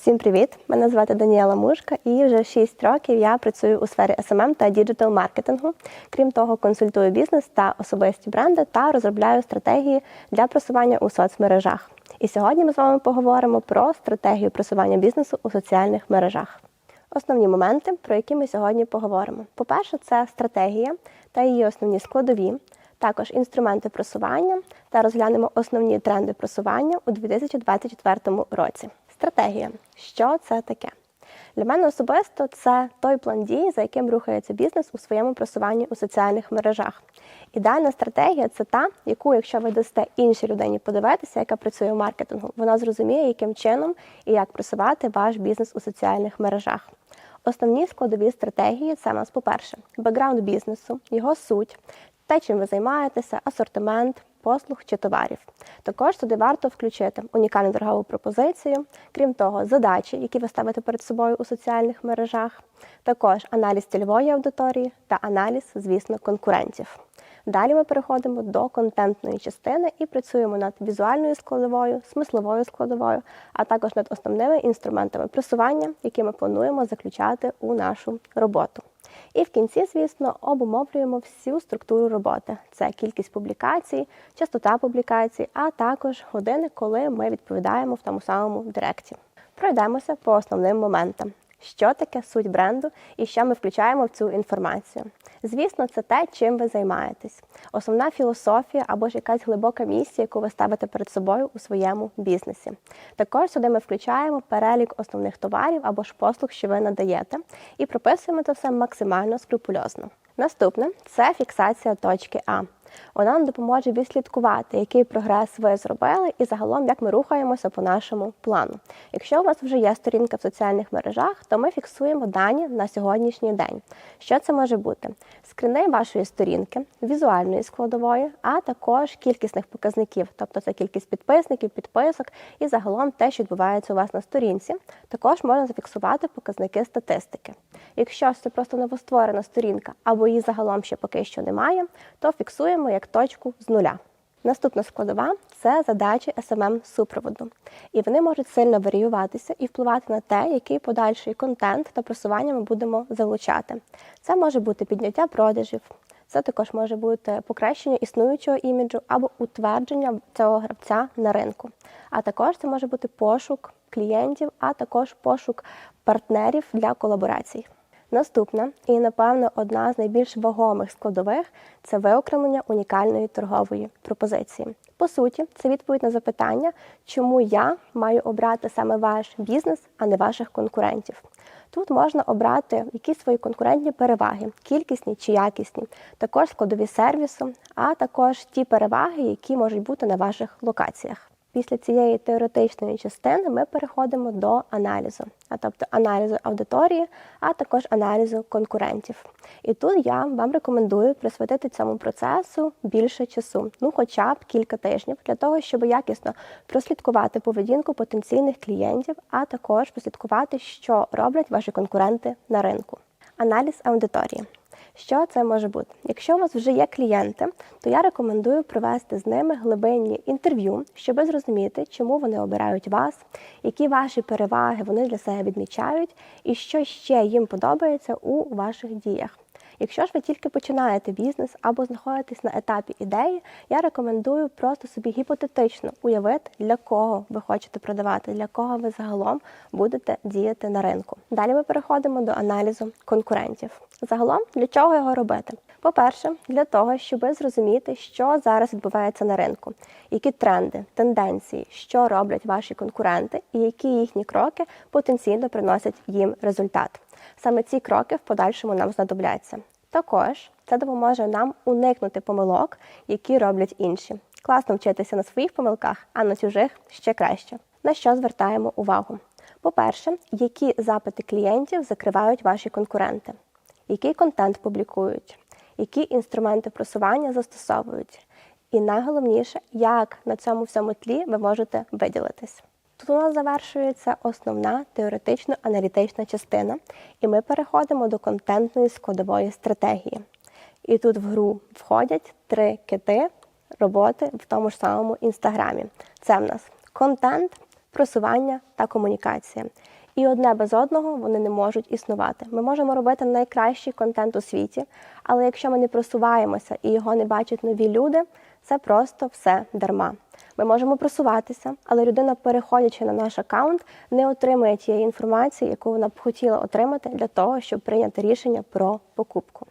Всім привіт! Мене звати Даніела Мушка, і вже 6 років я працюю у сфері SMM та діджитал маркетингу. Крім того, консультую бізнес та особисті бренди та розробляю стратегії для просування у соцмережах. І сьогодні ми з вами поговоримо про стратегію просування бізнесу у соціальних мережах. Основні моменти, про які ми сьогодні поговоримо. По-перше, це стратегія та її основні складові, також інструменти просування та розглянемо основні тренди просування у 2024 році. Стратегія. Що це таке? Для мене особисто це той план дій, за яким рухається бізнес у своєму просуванні у соціальних мережах. Ідеальна стратегія це та, яку, якщо ви дасте іншій людині подивитися, яка працює в маркетингу, вона зрозуміє, яким чином і як просувати ваш бізнес у соціальних мережах. Основні складові стратегії це у нас, по-перше, бекграунд бізнесу, його суть, те, чим ви займаєтеся, асортимент, послуг чи товарів. Також туди варто включити унікальну торгову пропозицію, крім того, задачі, які ви ставите перед собою у соціальних мережах, також аналіз цільової аудиторії та аналіз, звісно, конкурентів. Далі ми переходимо до контентної частини і працюємо над візуальною складовою, смисловою складовою, а також над основними інструментами просування, які ми плануємо заключати у нашу роботу. І в кінці, звісно, обумовлюємо всю структуру роботи: це кількість публікацій, частота публікацій, а також години, коли ми відповідаємо в тому самому директі. Пройдемося по основним моментам. Що таке суть бренду і що ми включаємо в цю інформацію? Звісно, це те, чим ви займаєтесь. Основна філософія або ж якась глибока місія, яку ви ставите перед собою у своєму бізнесі. Також сюди ми включаємо перелік основних товарів або ж послуг, що ви надаєте, і прописуємо це все максимально скрупульозно. Наступне це фіксація точки А. Вона нам допоможе відслідкувати, який прогрес ви зробили, і загалом як ми рухаємося по нашому плану. Якщо у вас вже є сторінка в соціальних мережах, то ми фіксуємо дані на сьогоднішній день. Що це може бути? Скрини вашої сторінки, візуальної складової, а також кількісних показників, тобто це кількість підписників, підписок і загалом те, що відбувається у вас на сторінці. Також можна зафіксувати показники статистики. Якщо це просто новостворена сторінка або її загалом ще поки що немає, то фіксуємо як точку з нуля. Наступна складова це задачі smm супроводу, і вони можуть сильно варіюватися і впливати на те, який подальший контент та просування ми будемо залучати. Це може бути підняття продажів, це також може бути покращення існуючого іміджу або утвердження цього гравця на ринку. А також це може бути пошук клієнтів, а також пошук партнерів для колаборацій. Наступна і, напевно, одна з найбільш вагомих складових це виокремлення унікальної торгової пропозиції. По суті, це відповідь на запитання, чому я маю обрати саме ваш бізнес, а не ваших конкурентів. Тут можна обрати якісь свої конкурентні переваги, кількісні чи якісні, також складові сервісу, а також ті переваги, які можуть бути на ваших локаціях. Після цієї теоретичної частини ми переходимо до аналізу, а тобто аналізу аудиторії, а також аналізу конкурентів. І тут я вам рекомендую присвятити цьому процесу більше часу, ну хоча б кілька тижнів, для того, щоб якісно прослідкувати поведінку потенційних клієнтів, а також прослідкувати, що роблять ваші конкуренти на ринку. Аналіз аудиторії. Що це може бути? Якщо у вас вже є клієнти, то я рекомендую провести з ними глибинні інтерв'ю, щоб зрозуміти, чому вони обирають вас, які ваші переваги вони для себе відмічають, і що ще їм подобається у ваших діях. Якщо ж ви тільки починаєте бізнес або знаходитесь на етапі ідеї, я рекомендую просто собі гіпотетично уявити, для кого ви хочете продавати, для кого ви загалом будете діяти на ринку. Далі ми переходимо до аналізу конкурентів. Загалом для чого його робити? По-перше, для того, щоб зрозуміти, що зараз відбувається на ринку, які тренди, тенденції, що роблять ваші конкуренти, і які їхні кроки потенційно приносять їм результат. Саме ці кроки в подальшому нам знадобляться. Також це допоможе нам уникнути помилок, які роблять інші. Класно вчитися на своїх помилках, а на чужих ще краще. На що звертаємо увагу? По-перше, які запити клієнтів закривають ваші конкуренти, який контент публікують, які інструменти просування застосовують. І найголовніше, як на цьому всьому тлі ви можете виділитись. Тут у нас завершується основна теоретично-аналітична частина, і ми переходимо до контентної складової стратегії. І тут в гру входять три кити роботи в тому ж самому інстаграмі. Це в нас контент, просування та комунікація. І одне без одного вони не можуть існувати. Ми можемо робити найкращий контент у світі, але якщо ми не просуваємося і його не бачать нові люди, це просто все дарма. Ми можемо просуватися, але людина, переходячи на наш аккаунт, не отримує тієї інформації, яку вона б хотіла отримати для того, щоб прийняти рішення про покупку.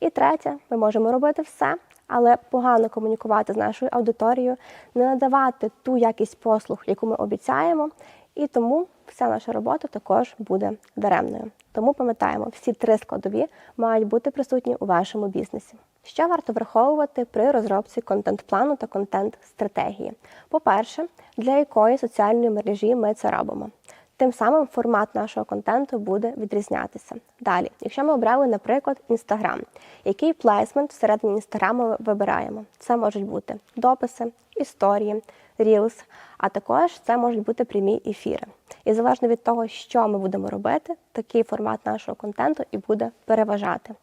І третє, ми можемо робити все, але погано комунікувати з нашою аудиторією, не надавати ту якість послуг, яку ми обіцяємо, і тому вся наша робота також буде даремною. Тому пам'ятаємо, всі три складові мають бути присутні у вашому бізнесі. Що варто враховувати при розробці контент-плану та контент-стратегії? По-перше, для якої соціальної мережі ми це робимо. Тим самим формат нашого контенту буде відрізнятися. Далі, якщо ми обрали, наприклад, Інстаграм, який плейсмент всередині Інстаграму вибираємо? Це можуть бути дописи, історії, рілс, а також це можуть бути прямі ефіри. І залежно від того, що ми будемо робити, такий формат нашого контенту і буде переважати.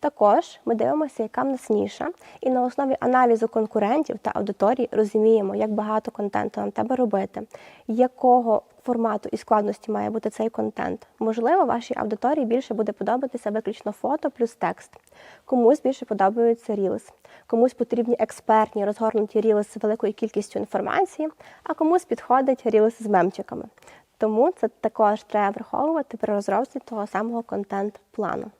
Також ми дивимося, яка в нас ніша, і на основі аналізу конкурентів та аудиторії розуміємо, як багато контенту нам треба робити, якого формату і складності має бути цей контент. Можливо, вашій аудиторії більше буде подобатися виключно фото плюс текст. Комусь більше подобаються рілс, комусь потрібні експертні розгорнуті рілс з великою кількістю інформації, а комусь підходить рілс з мемчиками. Тому це також треба враховувати при розробці того самого контент-плану.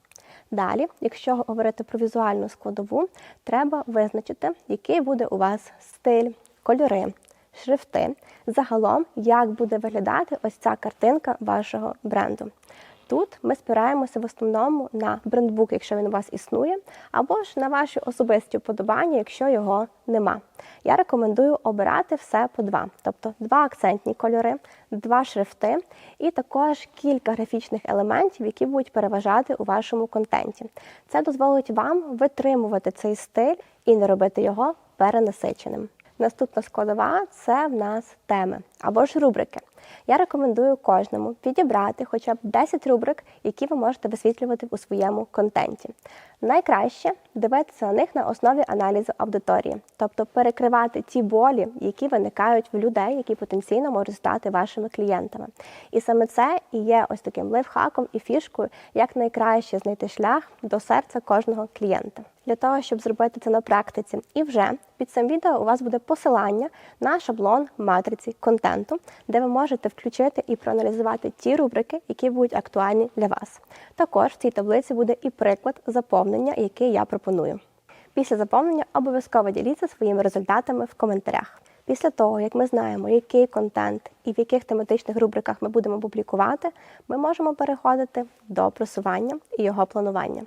Далі, якщо говорити про візуальну складову, треба визначити, який буде у вас стиль, кольори, шрифти, загалом, як буде виглядати ось ця картинка вашого бренду. Тут ми спираємося в основному на брендбук, якщо він у вас існує, або ж на ваші особисті вподобання, якщо його нема. Я рекомендую обирати все по два, тобто два акцентні кольори, два шрифти і також кілька графічних елементів, які будуть переважати у вашому контенті. Це дозволить вам витримувати цей стиль і не робити його перенасиченим. Наступна складова це в нас теми або ж рубрики. Я рекомендую кожному підібрати хоча б 10 рубрик, які ви можете висвітлювати у своєму контенті. Найкраще дивитися на них на основі аналізу аудиторії, тобто перекривати ті болі, які виникають в людей, які потенційно можуть стати вашими клієнтами. І саме це і є ось таким лайфхаком і фішкою, як найкраще знайти шлях до серця кожного клієнта. Для того, щоб зробити це на практиці, і вже під цим відео у вас буде посилання на шаблон матриці контенту, де ви можете включити і проаналізувати ті рубрики, які будуть актуальні для вас. Також в цій таблиці буде і приклад заповнення, який я пропоную. Після заповнення обов'язково діліться своїми результатами в коментарях. Після того, як ми знаємо, який контент і в яких тематичних рубриках ми будемо публікувати, ми можемо переходити до просування і його планування.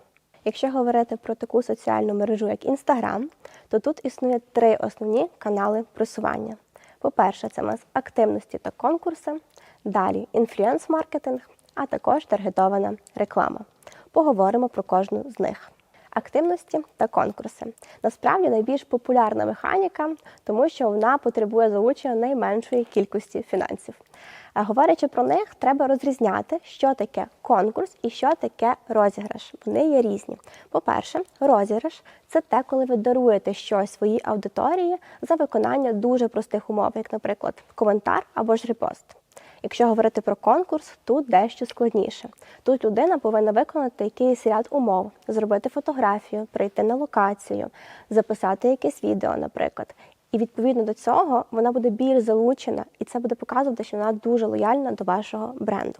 Якщо говорити про таку соціальну мережу, як Інстаграм, то тут існує три основні канали просування. По-перше, це у нас активності та конкурси, далі інфлюенс-маркетинг, а також таргетована реклама. Поговоримо про кожну з них. Активності та конкурси. Насправді найбільш популярна механіка, тому що вона потребує залучення найменшої кількості фінансів. Говорячи про них, треба розрізняти, що таке конкурс і що таке розіграш. Вони є різні. По-перше, розіграш це те, коли ви даруєте щось своїй аудиторії за виконання дуже простих умов, як, наприклад, коментар або ж репост. Якщо говорити про конкурс, тут дещо складніше. Тут людина повинна виконати якийсь ряд умов, зробити фотографію, прийти на локацію, записати якесь відео, наприклад. І відповідно до цього вона буде більш залучена, і це буде показувати, що вона дуже лояльна до вашого бренду.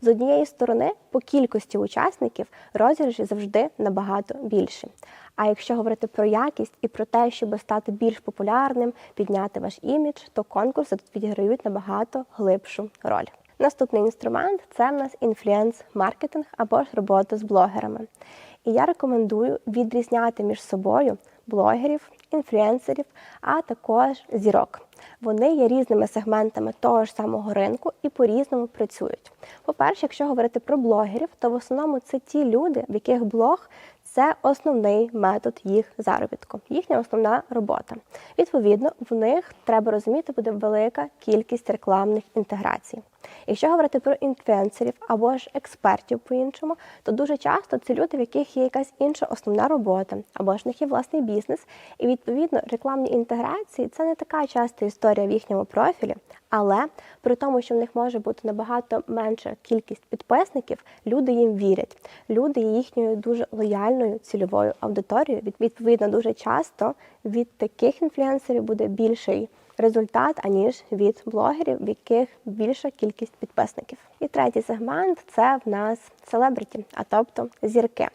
З однієї сторони, по кількості учасників розіграші завжди набагато більші. А якщо говорити про якість і про те, щоб стати більш популярним, підняти ваш імідж, то конкурси тут відіграють набагато глибшу роль. Наступний інструмент це в нас інфлюенс-маркетинг або ж робота з блогерами. І я рекомендую відрізняти між собою блогерів, інфлюенсерів, а також зірок. Вони є різними сегментами того ж самого ринку і по-різному працюють. По-перше, якщо говорити про блогерів, то в основному це ті люди, в яких блог це основний метод їх заробітку, їхня основна робота. Відповідно, в них треба розуміти, буде велика кількість рекламних інтеграцій. Якщо говорити про інфлюенсерів або ж експертів по-іншому, то дуже часто це люди, в яких є якась інша основна робота, або ж в них є власний бізнес. І відповідно рекламні інтеграції це не така часта історія в їхньому профілі. Але при тому, що в них може бути набагато менша кількість підписників, люди їм вірять. Люди є їхньою дуже лояльною цільовою аудиторією. Відповідно, дуже часто від таких інфлюенсерів буде більший результат, аніж від блогерів, в яких більша кількість підписників. І третій сегмент це в нас селебриті, а тобто зірки.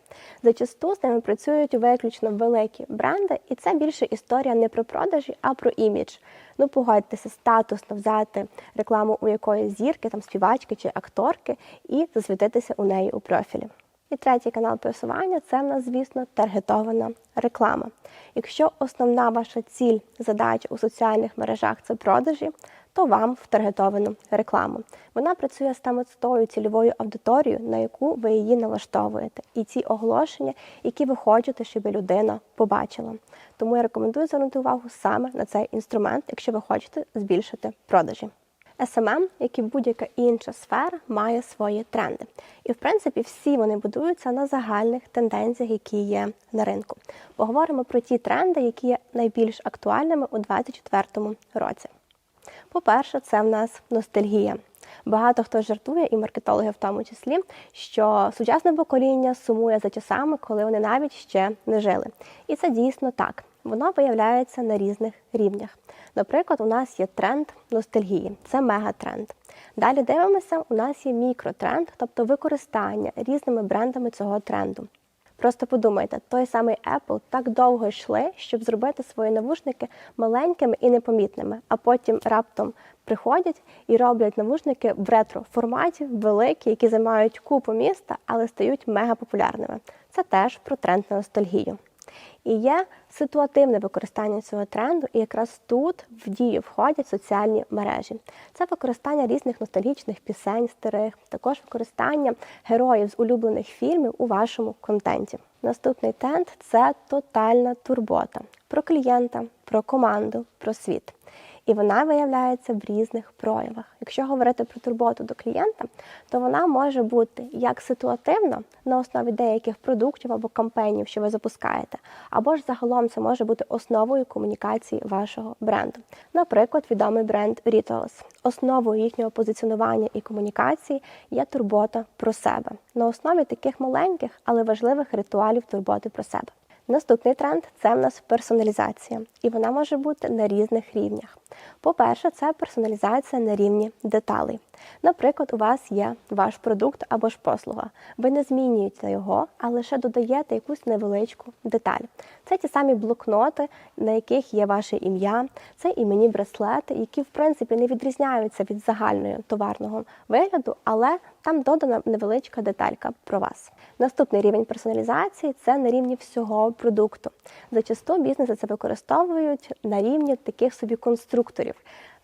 Зачасту з ними працюють виключно великі бренди, і це більше історія не про продажі, а про імідж. Ну, погодьтеся, статусно взяти рекламу у якоїсь зірки, там співачки чи акторки, і засвітитися у неї у профілі. І третій канал просування це в нас, звісно, таргетована реклама. Якщо основна ваша ціль, задача у соціальних мережах це продажі, то вам в таргетовану рекламу. Вона працює саме з тою цільовою аудиторією, на яку ви її налаштовуєте, і ці оголошення, які ви хочете, щоб людина побачила. Тому я рекомендую звернути увагу саме на цей інструмент, якщо ви хочете збільшити продажі. SMM, як і будь-яка інша сфера, має свої тренди. І, в принципі, всі вони будуються на загальних тенденціях, які є на ринку. Поговоримо про ті тренди, які є найбільш актуальними у 2024 році. По-перше, це в нас ностальгія. Багато хто жартує, і маркетологи в тому числі, що сучасне покоління сумує за часами, коли вони навіть ще не жили. І це дійсно так. Воно виявляється на різних рівнях. Наприклад, у нас є тренд ностальгії, це мегатренд. Далі дивимося, у нас є мікротренд, тобто використання різними брендами цього тренду. Просто подумайте, той самий Apple так довго йшли, щоб зробити свої навушники маленькими і непомітними, а потім раптом приходять і роблять навушники в ретро форматі, великі, які займають купу міста, але стають мегапопулярними. Це теж про тренд на ностальгію. І є ситуативне використання цього тренду, і якраз тут в дію входять соціальні мережі. Це використання різних ностальгічних пісень старих, також використання героїв з улюблених фільмів у вашому контенті. Наступний тренд це тотальна турбота про клієнта, про команду, про світ. І вона виявляється в різних проявах. Якщо говорити про турботу до клієнта, то вона може бути як ситуативна на основі деяких продуктів або кампаній, що ви запускаєте, або ж загалом це може бути основою комунікації вашого бренду. Наприклад, відомий бренд Rituals. Основою їхнього позиціонування і комунікації є турбота про себе на основі таких маленьких, але важливих ритуалів турботи про себе. Наступний тренд це в нас персоналізація, і вона може бути на різних рівнях. По-перше, це персоналізація на рівні деталей. Наприклад, у вас є ваш продукт або ж послуга. Ви не змінюєте його, а лише додаєте якусь невеличку деталь. Це ті самі блокноти, на яких є ваше ім'я, це іменні браслети, які в принципі не відрізняються від загального товарного вигляду, але там додана невеличка деталька про вас. Наступний рівень персоналізації це на рівні всього продукту. Зачасту бізнеси це використовують на рівні таких собі конструкторів.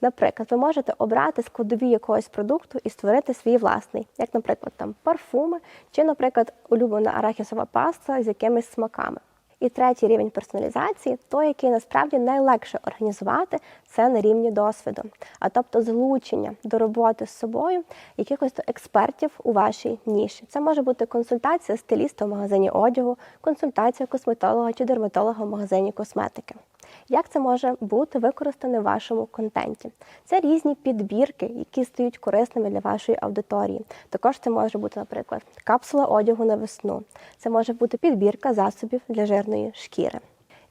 Наприклад, ви можете обрати складові якогось продукту і створити свій власний, як, наприклад, там парфуми чи, наприклад, улюблена арахісова паста з якимись смаками. І третій рівень персоналізації, той, який насправді найлегше організувати, це на рівні досвіду, а тобто залучення до роботи з собою якихось експертів у вашій ніші. Це може бути консультація стиліста в магазині одягу, консультація косметолога чи дерматолога в магазині косметики. Як це може бути використане в вашому контенті? Це різні підбірки, які стають корисними для вашої аудиторії. Також це може бути, наприклад, капсула одягу на весну. Це може бути підбірка засобів для жирної шкіри.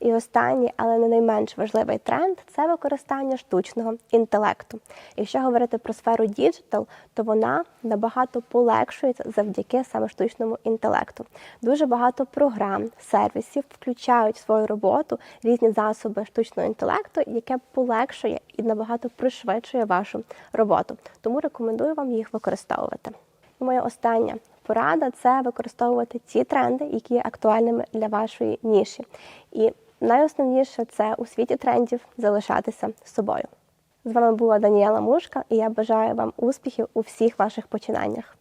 І останній, але не найменш важливий тренд це використання штучного інтелекту. Якщо говорити про сферу діджитал, то вона набагато полегшується завдяки саме штучному інтелекту. Дуже багато програм, сервісів включають в свою роботу різні засоби штучного інтелекту, яке полегшує і набагато пришвидшує вашу роботу. Тому рекомендую вам їх використовувати. І моя остання порада це використовувати ті тренди, які є актуальними для вашої ніші. І найосновніше це у світі трендів залишатися собою. З вами була Даніела Мушка, і я бажаю вам успіхів у всіх ваших починаннях.